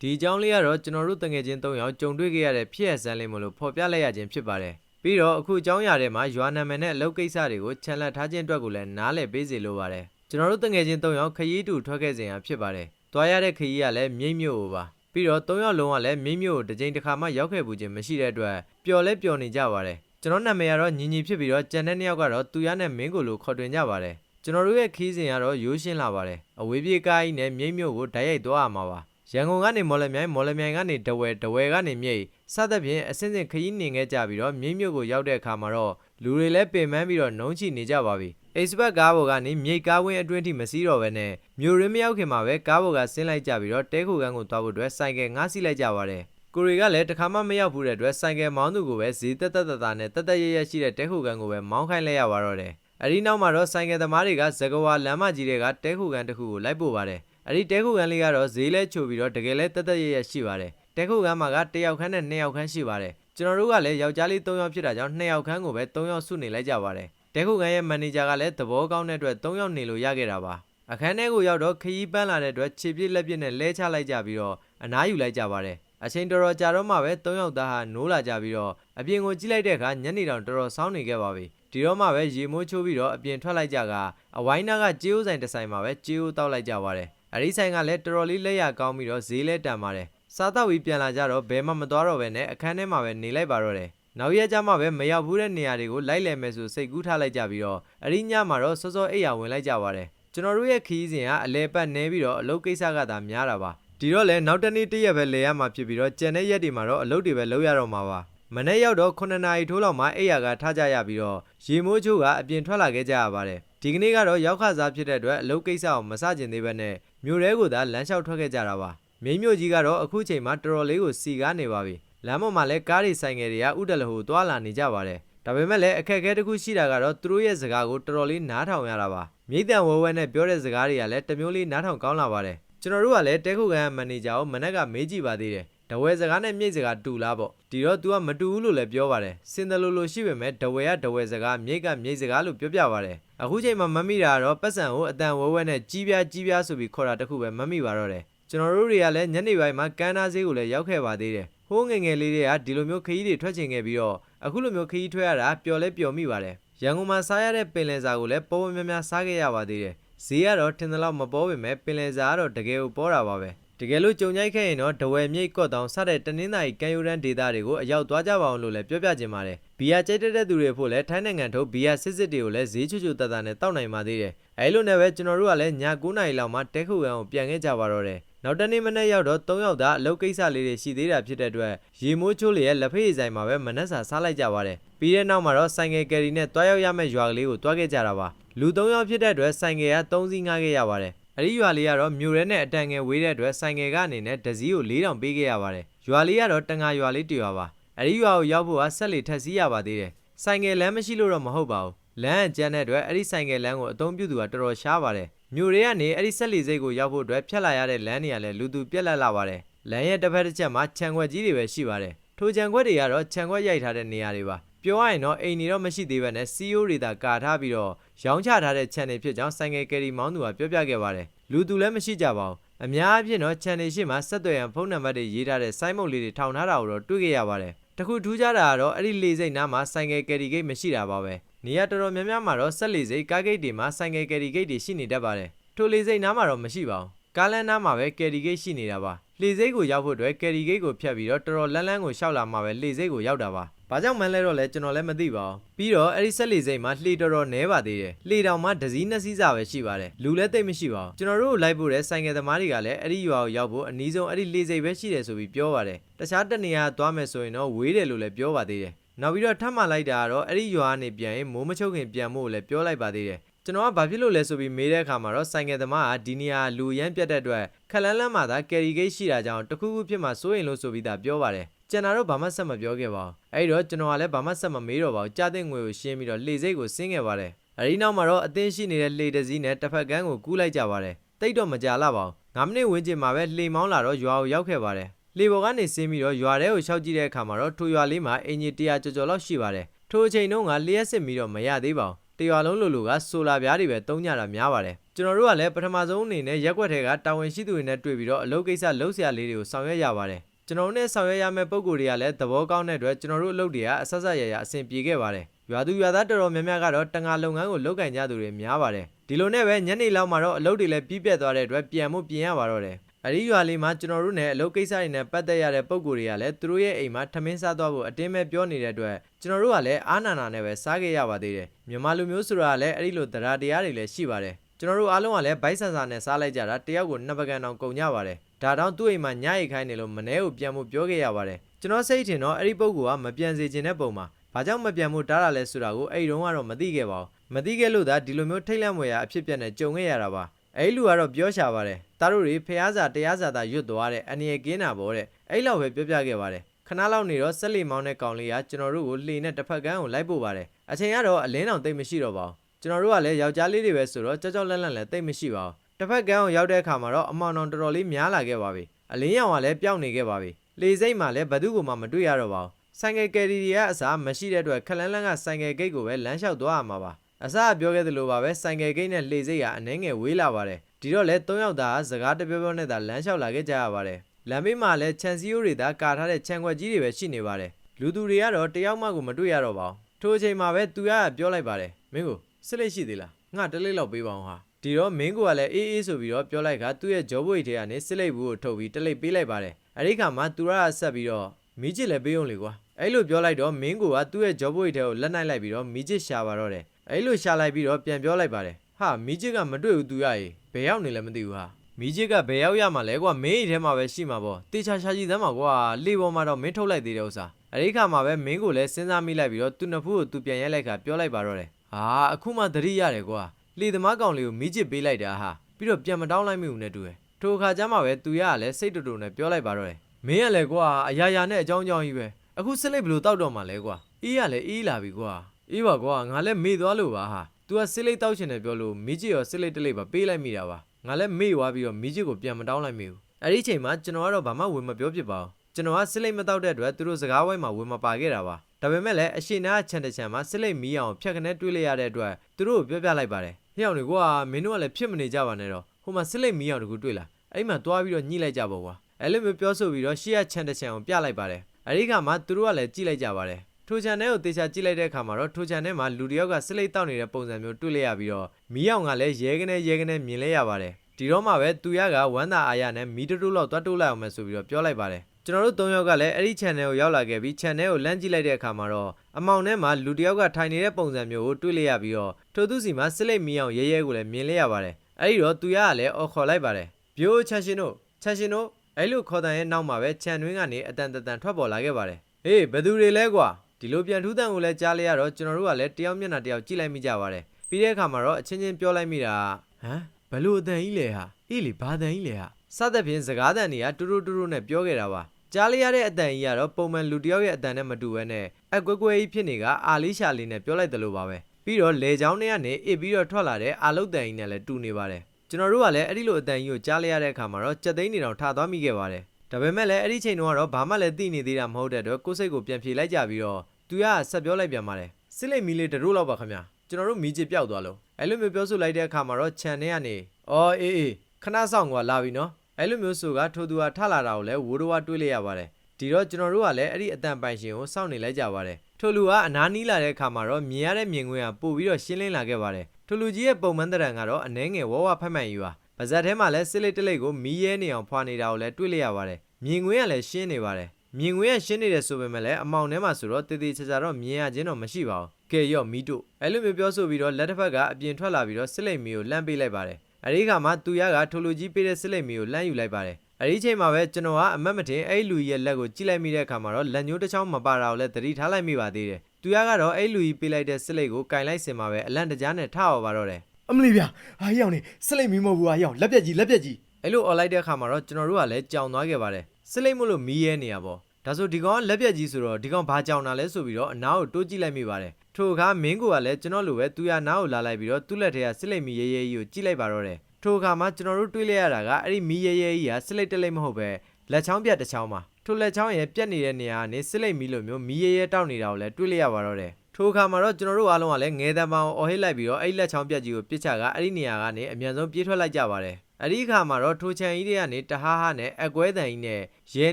ဒီအကြောင်းလေးကတော့ကျွန်တော်တို့တငယ်ချင်း၃ယောက်ကြုံတွေ့ခဲ့ရတဲ့ဖြစ်ရစမ်းလေးမလို့ဖော်ပြလိုက်ရခြင်းဖြစ်ပါတယ်ပြီးတော့အခုအကြောင်းအရာထဲမှာရွာနာမည်နဲ့အလုပ်ကိစ္စတွေကိုခြံလက်ထားခြင်းအတွက်ကိုလည်းနားလည်ပေးစေလိုပါတယ်ကျွန်တော်တို့တငယ်ချင်း၃ယောက်ခရီးတူထွက်ခဲ့စဉ်ဟာဖြစ်ပါတယ်သွားရတဲ့ခရီးကလည်းမြိတ်မြို့ကိုပါပြီးတော့၃ယောက်လုံးကလည်းမြိတ်မြို့ကိုတစ်ကြိမ်တစ်ခါမှရောက်ခဲ့ဘူးခြင်းမရှိတဲ့အတွက်ပျော်လဲပျော်နေကြပါတယ်ကျွန်တော်နာမည်ကတော့ညီညီဖြစ်ပြီးတော့ကျန်တဲ့နှစ်ယောက်ကတော့သူရနဲ့မင်းကိုလိုခေါ်တွင်ကြပါတယ်ကျွန်တော်တို့ရဲ့ခီးစဉ်ကတော့ရိုးရှင်းလာပါတယ်အဝေးပြေးကားကြီးနဲ့မြိတ်မြို့ကိုဓာတ်ရိုက်သွားရမှာပါ ရန်ကုန်ကနေမော်လမြိုင်မော်လမြိုင်ကနေဒဝယ်ဒဝယ်ကနေမြိတ်စသဖြင့်အစင်းစင်ခရီးနှင်ခဲ့ကြပြီးတော့မြိတ်မြို့ကိုရောက်တဲ့အခါမှာတော့လူတွေလည်းပင်ပန်းပြီးတော့နှုံးချနေကြပါပြီအိတ်စပတ်ကားပေါ်ကနေမြိတ်ကားဝင်းအတွင်းထိမစီးတော့ဘဲနဲ့မြို့ရင်းမရောက်ခင်မှာပဲကားပေါ်ကဆင်းလိုက်ကြပြီးတော့တဲခိုကန်းကိုသွားဖို့အတွက်စိုက်ကယ်ငှားစီးလိုက်ကြပါတယ်ကိုရီကလည်းတစ်ခါမှမရောက်ဘူးတဲ့အတွက်စိုက်ကယ်မောင်းသူကိုပဲဈေးတက်တက်တက်တာနဲ့တက်တက်ရရရှိတဲ့တဲခိုကန်းကိုပဲမောင်းခိုင်းလိုက်ရပါတော့တယ်အဒီနောက်မှာတော့စိုက်ကယ်သမားတွေကဇဂဝါလမ်းမကြီးတွေကတဲခိုကန်းတစ်ခုကိုလိုက်ပို့ပါတယ် အဲ့ဒီတဲခိုကန်းလေးကတော့ဈေးလဲချိုပြီးတော့တကယ်လဲတက်တက်ရရရှိပါတယ်တဲခိုကန်းမှာကတစ်ယောက်ခန်းနဲ့နှစ်ယောက်ခန်းရှိပါတယ်ကျွန်တော်တို့ကလည်းယောက်ျားလေး၃ယောက်ဖြစ်တာကြောင့်နှစ်ယောက်ခန်းကိုပဲ၃ယောက်စုနေလိုက်ကြပါတယ်တဲခိုကန်းရဲ့မန်နေဂျာကလည်းသဘောကောင်းတဲ့အတွက်၃ယောက်နေလို့ရခဲ့တာပါအခန်းထဲကိုရောက်တော့ခရီးပန်းလာတဲ့အတွက်ခြေပြစ်လက်ပြစ်နဲ့လဲချလိုက်ကြပြီးတော့အနားယူလိုက်ကြပါတယ်အချိန်တော်တော်ကြာတော့မှပဲ၃ယောက်သားဟာနိုးလာကြပြီးတော့အပြင်ကိုကြည့်လိုက်တဲ့အခါညနေတောင်တော်တော်ဆောင်းနေခဲ့ပါပြီဒီတော့မှပဲရေမိုးချိုးပြီးတော့အပြင်ထွက်လိုက်ကြကအဝိုင်းနာကကြေးဥဆိုင်တစ်ဆိုင်မှာပဲကြေးဥတောက်လိုက်ကြပါတယ် အဒီဆိုင်ကလည်းတော်တော်လေးလက်ရကောင်းပြီးတော့ဈေးလဲတန်ပါတယ်စားတော့ပြီးပြန်လာကြတော့ဘယ်မှမသွားတော့ပဲနဲ့အခန်းထဲမှာပဲနေလိုက်ပါတော့တယ်နောက်ရက်ကျမှပဲမရောက်ဘူးတဲ့နေရာတွေကိုလိုက်လည်မယ်ဆိုစိတ်ကူးထားလိုက်ကြပြီးတော့အဒီညမှာတော့စောစောအိပ်ယာဝင်လိုက်ကြပါတယ်ကျွန်တော်တို့ရဲ့ခီးစဉ်ကအလဲပတ်နေပြီးတော့အလုပ်ကိစ္စကသာများတာပါဒီတော့လဲနောက်တနေ့တည့်ရက်ပဲလဲရမှာဖြစ်ပြီးတော့ကြံတဲ့ရက်တွေမှာတော့အလုပ်တွေပဲလုပ်ရတော့မှာပါမနေ့ရောက်တော့9နာရီထိုးလောက်မှအိပ်ယာကထားကြရပြီးတော့ရေမိုးချိုးကအပြင်ထွက်လာခဲ့ကြရပါတယ်ဒီကနေ့ကတော့ရောက်ခစားဖြစ်တဲ့အတွက်အလုပ်ကိစ္စအောင်မစကျင်သေးဘဲနဲ့ မြို့ထဲကိုသာလမ်းလျှောက်ထွက်ခဲ့ကြတာပါမြိတ်မြို့ကြီးကတော့အခုချိန်မှာတော်တော်လေးကိုစီကားနေပါပြီလမ်းပေါ်မှာလည်းကားတွေဆိုင်ငယ်တွေကဥတလဟိုသွားလာနေကြပါတယ်ဒါပေမဲ့လည်းအခက်အခဲတစ်ခုရှိတာကတော့သူတို့ရဲ့စကားကိုတော်တော်လေးနားထောင်ရတာပါမြိတ်တန်ဝဲဝဲနဲ့ပြောတဲ့စကားတွေကလည်းတစ်မျိုးလေးနားထောင်ကောင်းလာပါတယ်ကျွန်တော်တို့ကလည်းတဲခုကန်မန်နေဂျာကိုမနက်ကမေးကြည့်ပါသေးတယ် ဒဝဲစကားနဲ့မြိတ်စကားတူလားပေါ့ဒီတော့ तू ကမတူဘူးလို့လည်းပြောပါတယ်စင်တယ်လို့လို့ရှိပေမဲ့ဒဝဲကဒဝဲစကားမြိတ်ကမြိတ်စကားလို့ပြောပြပါတယ်အခုချိန်မှာမမိတာကတော့ပတ်စံကိုအတန်ဝဲဝဲနဲ့ကြီးပြားကြီးပြားဆိုပြီးခေါ်တာတခုပဲမမိပါတော့တယ်ကျွန်တော်တို့တွေကလည်းညနေပိုင်းမှာကန်းနာဈေးကိုလည်းရောက်ခဲ့ပါသေးတယ်ဟိုးငယ်ငယ်လေးတွေကဒီလိုမျိုးခရီးတွေထွက်ချင်ခဲ့ပြီးတော့အခုလိုမျိုးခရီးထွက်ရတာပျော်လဲပျော်မိပါတယ်ရန်ကုန်မှာစားရတဲ့ပင်လယ်စာကိုလည်းပေါ်ပေါ်များများစားခဲ့ရပါသေးတယ်ဈေးကတော့ထင်သလောက်မပေါ်ပေမဲ့ပင်လယ်စာကတော့တကယ်ကိုပေါ်တာပါပဲ တကယ်လို့ကြုံကြိုက်ခဲ့ရင်တော့ဒဝယ်မြိတ်ကော့တောင်စတဲ့တနင်္သာရီကမ်းရိုးတန်းဒေသတွေကိုအရောက်သွားကြပါအောင်လို့လည်းပြောပြချင်ပါတယ်ဘီယာကြိုက်တဲ့သူတွေဖို့လည်းထိုင်းနိုင်ငံထုတ်ဘီယာစစ်စစ်တွေကိုလည်းဈေးချွတ်ချွတ်တတ်တာနဲ့တောက်နိုင်ပါသေးတယ်အဲလိုနဲ့ပဲကျွန်တော်တို့ကလည်းည9နာရီလောက်မှတဲခုကန်ကိုပြန်ခဲ့ကြပါတော့တယ်နောက်တနေ့မနေ့ရောက်တော့၃ယောက်သားအလုပ်ကိစ္စလေးတွေရှိသေးတာဖြစ်တဲ့အတွက်ရေမိုးချိုးလေးရဲ့လက်ဖေးဆိုင်မှာပဲမနှက်စာစားလိုက်ကြပါတယ်ပြီးတဲ့နောက်မှာတော့ဆိုင်ငယ်ကယ်ရီနဲ့တွားရောက်ရမယ့်ရွာကလေးကိုတွားခဲ့ကြတာပါလူ၃ယောက်ဖြစ်တဲ့အတွက်ဆိုင်ငယ်က၃စီးငှားခဲ့ရပါတယ် အဲ့ဒီရွာလေးကတော့မြို့ရဲနဲ့အတန်ငယ်ဝေးတဲ့အတွက်ဆိုင်ငယ်ကနေနဲ့ဒဇီးကို၄တောင်ပေးခဲ့ရပါတယ်ရွာလေးကတော့တန်ငါရွာလေးတရွာပါအဲ့ဒီရွာကိုရောက်ဖို့ကဆက်လေထက်စီးရပါသေးတယ်ဆိုင်ငယ်လမ်းမရှိလို့တော့မဟုတ်ပါဘူးလမ်းအကျန်းတဲ့အတွက်အဲ့ဒီဆိုင်ငယ်လမ်းကိုအသုံးပြုသူကတော်တော်ရှားပါတယ်မြို့ရဲကနေအဲ့ဒီဆက်လီစိတ်ကိုရောက်ဖို့အတွက်ဖြတ်လာရတဲ့လမ်းတွေကလည်းလူသူပြက်လက်လာပါတယ်လမ်းရဲ့တစ်ဖက်တစ်ချက်မှာခြံခွက်ကြီးတွေပဲရှိပါတယ်ထိုခြံခွက်တွေကတော့ခြံခွက်ရိုက်ထားတဲ့နေရာတွေပါ ပြောရရင်တော့အိမ်နေတော့မရှိသေးဘဲနဲ့ CEO တွေသာကာထားပြီးတော့ရောင်းချထားတဲ့ channel ဖြစ်ကြောင်းဆိုင်ငယ်ကယ်ရီမောင်းသူကပြောပြခဲ့ပါတယ်လူသူလည်းမရှိကြပါဘူးအများအပြည့်တော့ channel ရှိမှာဆက်သွယ်ရန်ဖုန်းနံပါတ်တွေရေးထားတဲ့စိုင်းမုတ်လေးတွေထောင်ထားတာကိုတော့တွေ့ခဲ့ရပါတယ်တခုထူးခြားတာကတော့အဲ့ဒီလေစိတ်နားမှာဆိုင်ငယ်ကယ်ရီဂိတ်မရှိတာပါပဲနေရာတော်တော်များများမှာတော့ဆက်လေစိတ်ကားဂိတ်တွေမှာဆိုင်ငယ်ကယ်ရီဂိတ်တွေရှိနေတတ်ပါတယ်ထိုလေစိတ်နားမှာတော့မရှိပါဘူးကားလမ်းနားမှာပဲကယ်ရီဂိတ်ရှိနေတာပါလေစိတ်ကိုရောက်ဖို့အတွက်ကယ်ရီဂိတ်ကိုဖြတ်ပြီးတော့တော်တော်လန်းလန်းကိုရှောက်လာမှပဲလေစိတ်ကိုရောက်တာပါ။ ဘာကြောင့်မှန်းလဲတော့လဲကျွန်တော်လည်းမသိပါဘူး။ပြီးတော့အဲ့ဒီဆက်လေစိတ်မှာလှေတော်တော်နဲပါသေးတယ်။လှေတောင်မှဒဇီးနှစ်စီးစာပဲရှိပါတယ်။လူလည်းသိပ်မရှိပါဘူး။ကျွန်တော်တို့ကိုလိုက်ဖို့တဲ့ဆိုင်ငယ်သမားတွေကလည်းအဲ့ဒီရွာကိုရောက်ဖို့အနည်းဆုံးအဲ့ဒီလေစိတ်ပဲရှိတယ်ဆိုပြီးပြောပါတယ်။တခြားတနေရာသွားမယ်ဆိုရင်တော့ဝေးတယ်လို့လည်းပြောပါသေးတယ်။နောက်ပြီးတော့ထပ်မှလိုက်တာကတော့အဲ့ဒီရွာကနေပြန်ရင်မိုးမချုပ်ခင်ပြန်ဖို့လည်းပြောလိုက်ပါသေးတယ်ကျွန်တော်ကဘာဖြစ်လို့လဲဆိုပြီးမေးတဲ့အခါမှာတော့ဆိုင်ငယ်သမားကဒီနေရာလူရမ်းပြတ်တဲ့အတွက်ခလန်းလန်းမှာသာကယ်ရီဂိတ်ရှိတာကြောင့်တခုခုဖြစ်မှစိုးရင်လို့ဆိုပြီးသားပြောပါတယ် ကျွန်တော်တို့ဘာမှဆက်မပြောခဲ့ပါဘူးအဲ့တော့ကျွန်တော်ကလည်းဘာမှဆက်မမေးတော့ပါဘူးကြားတဲ့ငွေကိုရှင်းပြီးတော့လှေစိတ်ကိုဆင်းခဲ့ပါတယ်အဲဒီနောက်မှာတော့အသင်းရှိနေတဲ့လှေတစ်စီးနဲ့တစ်ဖက်ကန်းကိုကူးလိုက်ကြပါတယ်တိတ်တော့မကြလာပါဘူး9မိနစ်ဝန်းကျင်မှာပဲလှေမောင်းလာတော့ရွာကိုရောက်ခဲ့ပါတယ်လှေပေါ်ကနေဆင်းပြီးတော့ရွာထဲကိုရှောက်ကြည့်တဲ့အခါမှာတော့ထိုရွာလေးမှာအင်ဂျီ100ကျော်ကျော်လောက်ရှိပါတယ်ထိုအချိန်တုန်းကလျှက်စစ်ပြီးတော့မရသေးပါဘူးတရွာလုံးလိုလိုကဆိုလာပြားတွေပဲတုံးကြတာများပါတယ်ကျွန်တော်တို့ကလည်းပထမဆုံးအနေနဲ့ရက်ွက်ထဲကတာဝန်ရှိသူတွေနဲ့တွေ့ပြီးတော့အလုပ်ကိစ္စလုပ်ဆရာလေးတွေကိုဆောင်ရွက်ရပါတယ် ကျွန်တော်တို့နဲ့ဆောင်ရွက်ရမယ့်ပုံကိုယ်တွေကလည်းသဘောကောင်းတဲ့အတွက်ကျွန်တော်တို့အလုပ်တွေကအဆက်ဆက်ရရအဆင်ပြေခဲ့ပါတယ်ရွာသူရွာသားတော်တော်များများကတော့တန်ငါလုပ်ငန်းကိုလုပ်ကင်ကြသူတွေများပါတယ်ဒီလိုနဲ့ပဲညနေလောက်မှာတော့အလုပ်တွေလည်းပြီးပြတ်သွားတဲ့အတွက်ပြန်မှုပြင်ရပါတော့တယ်အဒီရွာလေးမှာကျွန်တော်တို့နဲ့အလုပ်ကိစ္စတွေနဲ့ပတ်သက်ရတဲ့ပုံကိုယ်တွေကလည်းသူတို့ရဲ့အိမ်မှာထမင်းစားသွားဖို့အတင်းပဲပြောနေတဲ့အတွက်ကျွန်တော်တို့ကလည်းအားနာနာနဲ့ပဲစားခဲ့ရပါသေးတယ်မြန်မာလူမျိုးဆိုတာကလည်းအဲ့ဒီလိုတရားတရားတွေလည်းရှိပါတယ်ကျွန်တော်တို့အားလုံးကလည်းဘိုက်ဆန်ဆန်နဲ့စားလိုက်ကြတာတယောက်ကိုနှစ်ပကံတောင်ကုန်ကြပါတယ် ဒါတောင်သူ့အိမ်မှာညရိတ်ခိုင်းနေလို့မနှဲကိုပြန်မှုပြောခဲ့ရပါတယ်ကျွန်တော်စိတ်ထင်တော့အဲ့ဒီပုံကမပြန်စေချင်တဲ့ပုံမှာဘာကြောင့်မပြန်မှုတားတာလဲဆိုတာကိုအဲ့ဒီတော့ကတော့မသိခဲ့ပါဘူးမသိခဲ့လို့သာဒီလိုမျိုးထိတ်လန့်မွေရာအဖြစ်ပြက်နဲ့ကြုံခဲ့ရတာပါအဲ့လူကတော့ပြောရှာပါတယ်တားတို့တွေဖះစာတရားစာသာရွတ်သွားတဲ့အန်ရကင်းတာပေါ့တဲ့အဲ့လောက်ပဲပြောပြခဲ့ပါတယ်ခဏလောက်နေတော့ဆက်လီမောင်းတဲ့ကောင်လေးကကျွန်တော်တို့ကိုလှေနဲ့တစ်ဖက်ကန်းကိုလိုက်ပို့ပါတယ်အချိန်ကတော့အလင်းတောင်တိတ်မရှိတော့ပါဘူးကျွန်တော်တို့ကလည်းယောက်ျားလေးတွေပဲဆိုတော့ကြောက်ကြောက်လန့်လန့်လည်းတိတ်မရှိပါဘူး တစ်ဖက်ကန်းကိုရောက်တဲ့အခါမှာတော့အမောင်တော်တော်တော်လေးများလာခဲ့ပါပြီအလင်းရောင်ကလည်းပျောက်နေခဲ့ပါပြီလေစိတ်မှလည်းဘသူ့ကိုမှမတွေ့ရတော့ပါဘူးဆိုင်ကယ်ကယ်ရီတွေကအစားမရှိတဲ့အတွက်ခလန်းလန်းကဆိုင်ကယ်ဂိတ်ကိုပဲလမ်းလျှောက်သွားရမှာပါအစားပြောခဲ့သလိုပါပဲဆိုင်ကယ်ဂိတ်နဲ့လှေစိတ်ကအနှဲငယ်ဝေးလာပါတယ်ဒီတော့လဲ၃ယောက်သားစကားတပြောပြောနဲ့သာလမ်းလျှောက်လာခဲ့ကြရပါတယ်လမ်းဘေးမှာလည်းခြံစည်းရိုးတွေသာကာထားတဲ့ခြံခွက်ကြီးတွေပဲရှိနေပါတယ်လူသူတွေကတော့တယောက်မှကိုမတွေ့ရတော့ပါဘူးထိုအချိန်မှာပဲသူရကပြောလိုက်ပါတယ်မင်းကိုစစ်လက်ရှိသေးလားငါတလိမ့်လောက်ပေးပါအောင်ဟာ ဒီတော့မင်းကလည်းအေးအေးဆိုပြီးတော့ပြောလိုက်ကသူ့ရဲ့ဂျောဘွေထဲကနေစစ်လိပ်ဘူးကိုထုတ်ပြီးတလိပ်ပေးလိုက်ပါတယ်အဲဒီခါမှာသူရကဆက်ပြီးတော့မီးချစ်လည်းပေးအောင်လေကွာအဲ့လိုပြောလိုက်တော့မင်းကသူ့ရဲ့ဂျောဘွေထဲကိုလက်နိုင်လိုက်ပြီးတော့မီးချစ်ရှာပါတော့တယ်အဲ့လိုရှာလိုက်ပြီးတော့ပြန်ပြောလိုက်ပါတယ်ဟာမီးချစ်ကမတွေ့ဘူးသူရရေဘယ်ရောက်နေလဲမသိဘူးဟာမီးချစ်ကဘယ်ရောက်ရမှာလဲကွာမင်းအိမ်ထဲမှာပဲရှိမှာပေါ့တေချာရှာကြည့်သမ်းပါကွာလေပေါ်မှာတော့မင်းထုတ်လိုက်သေးတဲ့ဥစ္စာအဲ့ဒီခါမှာပဲမင်းကိုလည်းစဉ်းစားမိလိုက်ပြီးတော့သူ့နှစ်ဖူးကိုသူပြန်ရိုက်လိုက်ခါပြောလိုက်ပါတော့တယ်ဟာအခုမှသတိရတယ်ကွာ လေသမားကောင်လေးကိုမီးချစ်ပေးလိုက်တာဟာပြီးတော့ပြန်မတောင်းလိုက်မိဘူးနဲ့တူတယ်ထိုအခါကျမှပဲသူရကလည်းစိတ်တူတူနဲ့ပြောလိုက်ပါတော့တယ်မင်းကလည်းကွာအရာရာနဲ့အကြောင်းအကြောင်းကြီးပဲအခုစစ်လိုက်ဘလို့တောက်တော့မှလဲကွာအေးရလည်းအေးလာပြီကွာအေးပါကွာငါလည်းမေ့သွားလို့ပါဟာ तू ကစစ်လိုက်တောက်ချင်တယ်ပြောလို့မီးကြီးရောစစ်လိုက်တလိပ်ပါပေးလိုက်မိတာပါငါလည်းမေ့သွားပြီးတော့မီးကြီးကိုပြန်မတောင်းလိုက်မိဘူးအဲ့ဒီချိန်မှာကျွန်တော်ကတော့ဘာမှဝင်မပြောဖြစ်ပါဘူးကျွန်တော်ကစစ်လိုက်မတောက်တဲ့အတွက်သူတို့စကားဝိုင်းမှာဝင်မပါခဲ့တာပါဒါပေမဲ့လည်းအရှိနာချန်တချန်မှာစစ်လိုက်မီးအောင်ဖြတ်ကနေတွေးလိုက်ရတဲ့အတွက်သူတို့ကိုပြောပြလိုက်ပါတယ် ဟဲ့အောင်လေကွာမင်းတို့ကလည်းဖြစ်မနေကြပါနဲ့တော့ဟိုမှာစစ်လိုက်မီးအောင်တကူတွေးလာအဲ့မှာတွားပြီးတော့ညှိလိုက်ကြပါကွာအဲ့လိုမျိုးပြောဆိုပြီးတော့ရှေ့ရချန်တချန်ကိုပြလိုက်ပါတယ်အဲ့ဒီခါမှာသူတို့ကလည်းကြည့်လိုက်ကြပါတယ်ထိုချန်ထဲကိုတေချာကြည့်လိုက်တဲ့အခါမှာတော့ထိုချန်ထဲမှာလူတစ်ယောက်ကစစ်လိတ်တောက်နေတဲ့ပုံစံမျိုးတွေ့လိုက်ရပြီးတော့မီးအောင်ကလည်းရဲကနေရဲကနေမြင်လဲရပါတယ်ဒီတော့မှပဲသူရကဝမ်းသာအားရနဲ့မီးတိုးတိုးလောက်တွတ်တိုးလိုက်အောင်မယ်ဆိုပြီးတော့ပြောလိုက်ပါတယ် ကျွန်တော်တို့၃ယောက်ကလည်းအဲ့ဒီ channel ကိုရောက်လာခဲ့ပြီး channel ကိုလမ်းကြည့်လိုက်တဲ့အခါမှာတော့အမောင်ထဲမှာလူတစ်ယောက်ကထိုင်နေတဲ့ပုံစံမျိုးကိုတွေ့လိုက်ရပြီးတော့ထိုသူစီမှာစစ်လိတ်မီးအောင်ရဲရဲကိုလည်းမြင်လဲရပါတယ်အဲ့ဒီတော့သူရကလည်းအော်ခေါ်လိုက်ပါတယ်ဘိုးချန်ရှင်တို့ချန်ရှင်တို့အဲ့လိုခေါ်တန်ရဲ့နောက်မှာပဲခြံတွင်းကနေအတန်တန်ထွက်ပေါ်လာခဲ့ပါတယ်ဟေးဘယ်သူတွေလဲကွာဒီလိုပြန်ထူးတန်ကိုလည်းကြားလိုက်ရတော့ကျွန်တော်တို့ကလည်းတယောက်မျက်နှာတယောက်ကြည့်လိုက်မိကြပါတယ်ပြီးတဲ့အခါမှာတော့အချင်းချင်းပြောလိုက်မိတာဟမ်ဘယ်လိုအတန်ကြီးလဲဟာအေးလေဘာတန်ကြီးလဲဟာစသဖြင့်စကားတန်တွေကတူတူတူတူနဲ့ပြောခဲ့တာပါ ကြားလိုက်ရတဲ့အတန်ကြီးကတော့ပုံမှန်လူတယောက်ရဲ့အတန်နဲ့မတူဘဲနဲ့အကွဲကွဲကြီးဖြစ်နေကအာလေးရှာလေးနဲ့ပြောလိုက်တယ်လို့ပါပဲပြီးတော့လေချောင်းထဲကနေအစ်ပြီးတော့ထွက်လာတဲ့အာလုတ်တန်ကြီးနဲ့လည်းတူနေပါတယ်ကျွန်တော်တို့ကလည်းအဲ့ဒီလိုအတန်ကြီးကိုကြားလိုက်ရတဲ့အခါမှာတော့ကြက်သိန်းနေတောင်ထသွားမိခဲ့ပါတယ်ဒါပေမဲ့လည်းအဲ့ဒီချိန်တုန်းကတော့ဘာမှလည်းသိနေသေးတာမဟုတ်တဲ့အတွက်ကိုယ်စိတ်ကိုပြန်ဖြေလိုက်ကြပြီးတော့သူကဆက်ပြောလိုက်ပြန်ပါတယ်စစ်လိတ်မီလေးတရိုးလောက်ပါခင်ဗျာကျွန်တော်တို့မီးချစ်ပျောက်သွားလို့အဲ့လိုမျိုးပြောဆိုလိုက်တဲ့အခါမှာတော့ခြံထဲကနေအော်အေးအေးခဏဆောင်ကွာလာပြီနော် အဲ့လိုမျိုးဆိုကထိုသူကထလာတာကိုလည်းဝိုးတော်ဝတွေးလိုက်ရပါတယ်ဒီတော့ကျွန်တော်တို့ကလည်းအဲ့ဒီအတန်ပိုင်ရှင်ကိုစောင့်နေလိုက်ကြပါတယ်ထိုလူကအနားနီးလာတဲ့အခါမှာတော့မြင်ရတဲ့မြင်ကွင်းကပို့ပြီးတော့ရှင်းလင်းလာခဲ့ပါတယ်ထိုလူကြီးရဲ့ပုံမှန်တရံကတော့အနှဲငယ်ဝဝဖက်မှန်ယူပါပါဇက်ထဲမှာလည်းစစ်လိတ်တလိတ်ကိုမီးရဲနေအောင်ဖွာနေတာကိုလည်းတွေ့လိုက်ရပါတယ်မြင်ကွင်းကလည်းရှင်းနေပါတယ်မြင်ကွင်းကရှင်းနေတယ်ဆိုပေမဲ့လည်းအမောင်ထဲမှာဆိုတော့တည်တည်ချာချာတော့မြင်ရခြင်းတော့မရှိပါဘူးကဲရော့မီတို့အဲ့လိုမျိုးပြောဆိုပြီးတော့လက်တစ်ဖက်ကအပြင်ထွက်လာပြီးတော့စစ်လိတ်မီကိုလှမ်းပေးလိုက်ပါတယ် အဲဒီခါမှာသူရကထိုလူကြီးပေးတဲ့စစ်လိတ်မီကိုလှမ်းယူလိုက်ပါတယ်အဲ့ဒီချိန်မှာပဲကျွန်တော်ကအမတ်မတင်အဲ့လူကြီးရဲ့လက်ကိုကြည့်လိုက်မိတဲ့အခါမှာတော့လက်ညှိုးတစ်ချောင်းမပါတာကိုလည်းသတိထားလိုက်မိပါသေးတယ်။သူရကတော့အဲ့လူကြီးပေးလိုက်တဲ့စစ်လိတ်ကိုကင်လိုက်စင်မှာပဲအလန့်တကြားနဲ့ထအောင်ပါတော့တယ်အမလီဗျာဟာရောက်နေစလိတ်မီမဟုတ်ဘူးဟာရောက်လက်ပြက်ကြီးလက်ပြက်ကြီး။အဲ့လိုអော်လိုက်တဲ့အခါမှာတော့ကျွန်တော်တို့ကလည်းကြောင်သွားခဲ့ပါတယ်။စစ်လိတ်မို့လို့မီးရဲနေရပေါ့။ ဒါဆိုဒီကောင်ကလက်ပြက်ကြီးဆိုတော့ဒီကောင်ဘာကြောင်တာလဲဆိုပြီးတော့အနားကိုတိုးကြည့်လိုက်မိပါတယ်။ထိုအခါမင်းကိုကလည်းကျွန်တော်လိုပဲသူရနားကိုလာလိုက်ပြီးတော့သူ့လက်ထဲကစစ်လိတ်မီးရဲရဲကြီးကိုကြည့်လိုက်ပါတော့တယ်။ထိုအခါမှာကျွန်တော်တို့တွေးလိုက်ရတာကအဲ့ဒီမီးရဲရဲကြီးကစစ်လိတ်တက်လိတ်မဟုတ်ပဲလက်ချောင်းပြတ်တစ်ချောင်းပါထိုလက်ချောင်းရဲ့ပြက်နေတဲ့နေရာကနေစစ်လိတ်မီးလိုမျိုးမီးရဲရဲတောက်နေတာကိုလည်းတွေးလိုက်ရပါတော့တယ်။ထိုအခါမှာတော့ကျွန်တော်တို့အားလုံးကလည်းငဲတံပောင်အော်ဟစ်လိုက်ပြီးတော့အဲ့လက်ချောင်းပြက်ကြီးကိုပြစ်ချကအဲ့ဒီနေရာကနေအမြန်ဆုံးပြေးထွက်လိုက်ကြပါတယ်အဲ့ဒီအခါမှာတော့ထိုချန်ကြီးတွေကနေတဟားဟာနဲ့အကွဲတန်ကြီးနဲ့ရဲ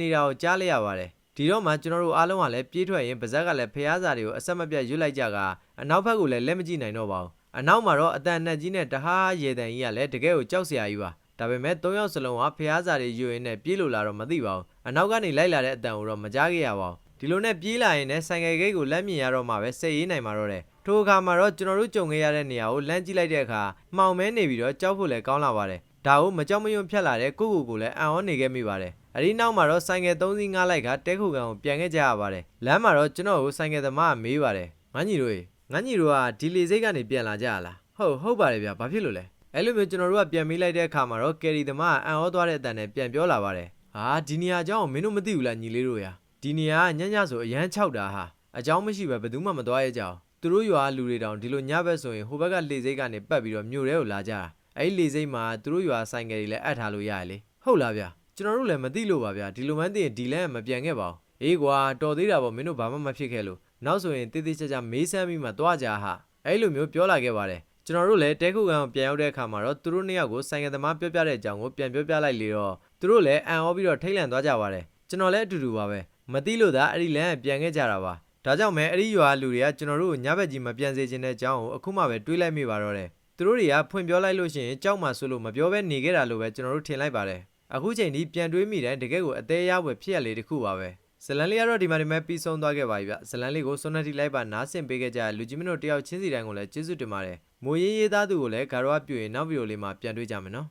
နေတာကိုကြားလိုက်ရပါတယ် ဒီတော့မှကျွန်တော်တို့အားလုံးကလည်းပြေးထွက်ရင်ပါဇက်ကလည်းဖျားစာတွေကိုအဆက်မပြတ်ရွတ်လိုက်ကြကအနောက်ဘက်ကလည်းလက်မကြည့်နိုင်တော့ပါဘူးအနောက်မှာတော့အတန်နဲ့ကြီးနဲ့တဟားရေတန်ကြီးကလည်းတကယ်ကိုကြောက်စရာကြီးပါဒါပေမဲ့၃ယောက်စလုံးကဖျားစာတွေယူရင်းနဲ့ပြေးလို့လာတော့မသိပါဘူးအနောက်ကနေလိုက်လာတဲ့အတန်ကိုတော့မကြားခဲ့ရပါဘူးဒီလိုနဲ့ပြေးလာရင်လည်းဆိုင်ကယ်ဂိတ်ကိုလမ်းမြင်ရတော့မှပဲစိတ်ရေးနိုင်မှာတော့တယ်ထိုအခါမှာတော့ကျွန်တော်တို့ကြုံခဲ့ရတဲ့နေရာကိုလမ်းကြည့်လိုက်တဲ့အခါမှောင်မဲနေပြီးတော့ကြောက်ဖို့လည်းကောင်းလာပါတယ်ဒါကိုမကြောက်မရွံ့ဖြတ်လာတဲ့ကိုကိုကိုလည်းအံ့ဩနေခဲ့မိပါတယ် အဲဒီနောက်မှာတော့ဆိုင်ကယ်၃စီးငှားလိုက်ကတဲခုကန်ကိုပြန်ခဲ့ကြရပါတယ်လမ်းမှာတော့ကျွန်တော်ကိုဆိုင်ကယ်သမားကမေးပါတယ်ငန်းညီတို့ငန်းညီတို့ကဒီလီစိတ်ကနေပြန်လာကြရလားဟုတ်ဟုတ်ပါတယ်ဗျာဘာဖြစ်လို့လဲအဲ့လိုမျိုးကျွန်တော်တို့ကပြန်မေးလိုက်တဲ့အခါမှာတော့ကယ်ရီသမားကအံ့ဩသွားတဲ့အတန်နဲ့ပြန်ပြောလာပါတယ်ဟာဒီနေရာအကြောင်းမင်းတို့မသိဘူးလားညီလေးတို့ရာဒီနေရာကညညဆိုအရန်ခြောက်တာဟာအကြောင်းမရှိပဲဘယ်သူမှမသွားရကြအောင်သူတို့ရွာလူတွေတောင်ဒီလိုညဘက်ဆိုရင်ဟိုဘက်ကလေစိတ်ကနေပတ်ပြီးတော့မြို့ထဲကိုလာကြတာအဲ့ဒီလေစိတ်မှာသူတို့ရွာဆိုင်ကယ်တွေလည်းအပ်ထားလို့ရတယ်လေဟုတ်လားဗျာ ကျွန်တော်တို့လည်းမသိလို့ပါဗျာဒီလိုမှန်းသိရင်ဒီလမ်းကမပြန်ခဲ့ပါဘူးအေးကွာတော်သေးတာပေါ့မင်းတို့ဘာမှမဖြစ်ခဲ့လို့နောက်ဆိုရင်တိတိကျကျမေးဆန်းပြီးမှသွားကြဟာအဲ့လိုမျိုးပြောလာခဲ့ပါတယ်ကျွန်တော်တို့လည်းတဲခုကန်ကိုပြန်ရောက်တဲ့အခါမှာတော့သူတို့နှစ်ယောက်ကိုဆိုင်ကယ်သမားပြောပြတဲ့အကြောင်းကိုပြန်ပြောပြလိုက်လေတော့သူတို့လည်းအံ့ဩပြီးတော့ထိတ်လန့်သွားကြပါတယ်ကျွန်တော်လည်းအတူတူပါပဲမသိလို့သာအဲ့ဒီလမ်းကပြန်ခဲ့ကြတာပါဒါကြောင့်မဲအဲ့ဒီရွာလူတွေကကျွန်တော်တို့ကိုညဘက်ကြီးမပြန်စေချင်တဲ့အကြောင်းကိုအခုမှပဲတွေးလိုက်မိပါတော့တယ်သူတို့တွေကဖွင့်ပြောလိုက်လို့ရှိရင်ကြောက်မှဆိုလို့မပြောဘဲနေခဲ့တာလို့ပဲကျွန်တော်တို့ထင်လိုက်ပါတယ် အခုချိန်ဒီပြန်တွေးမိတိုင်းတကယ်ကိုအသေးရဝယ်ဖြစ်ရလေတစ်ခုပါပဲဇလန်လေးကတော့ဒီမှာဒီမဲ့ပြီးဆုံးသွားခဲ့ပါပြီဗျဇလန်လေးကိုစွန်နတီလိုက်ပါနားဆင်ပေးခဲ့ကြတဲ့လူကြီးမင်းတို့တယောက်ချင်းစီတိုင်းကိုလည်းကျေးဇူးတင်ပါတယ်မိုးရေးရေးသားသူကိုလည်းဂါရဝပြုရင်နောက်ဗီဒီယိုလေးမှာပြန်တွေ့ကြမယ်နော်